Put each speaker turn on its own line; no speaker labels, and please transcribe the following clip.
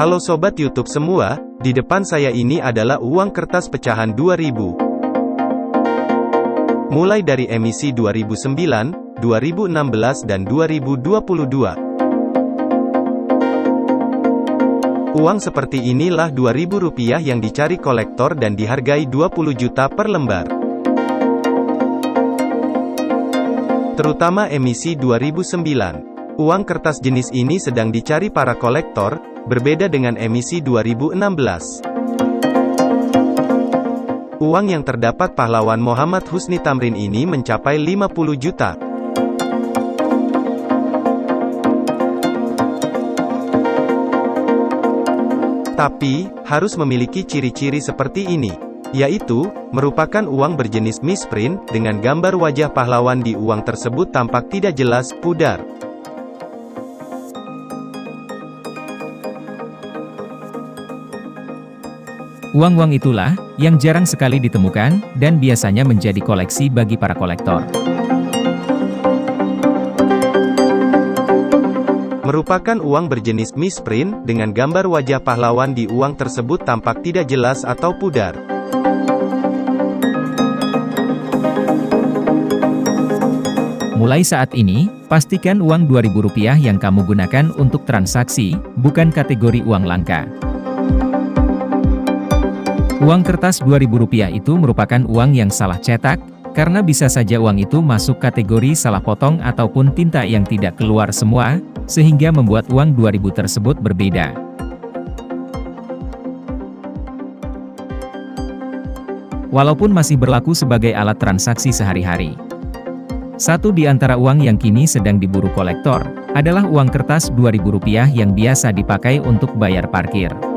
Halo Sobat YouTube semua, di depan saya ini adalah uang kertas pecahan 2000. Mulai dari emisi 2009, 2016 dan 2022. Uang seperti inilah 2000 rupiah yang dicari kolektor dan dihargai 20 juta per lembar. Terutama emisi 2009. Uang kertas jenis ini sedang dicari para kolektor, berbeda dengan emisi 2016. Uang yang terdapat pahlawan Muhammad Husni Tamrin ini mencapai 50 juta. Tapi, harus memiliki ciri-ciri seperti ini, yaitu, merupakan uang berjenis misprint, dengan gambar wajah pahlawan di uang tersebut tampak tidak jelas, pudar.
Uang-uang itulah, yang jarang sekali ditemukan, dan biasanya menjadi koleksi bagi para kolektor.
Merupakan uang berjenis misprint, dengan gambar wajah pahlawan di uang tersebut tampak tidak jelas atau pudar.
Mulai saat ini, pastikan uang Rp2.000 yang kamu gunakan untuk transaksi, bukan kategori uang langka. Uang kertas Rp2.000 itu merupakan uang yang salah cetak, karena bisa saja uang itu masuk kategori salah potong ataupun tinta yang tidak keluar semua, sehingga membuat uang Rp2.000 tersebut berbeda. Walaupun masih berlaku sebagai alat transaksi sehari-hari. Satu di antara uang yang kini sedang diburu kolektor, adalah uang kertas Rp2.000 yang biasa dipakai untuk bayar parkir.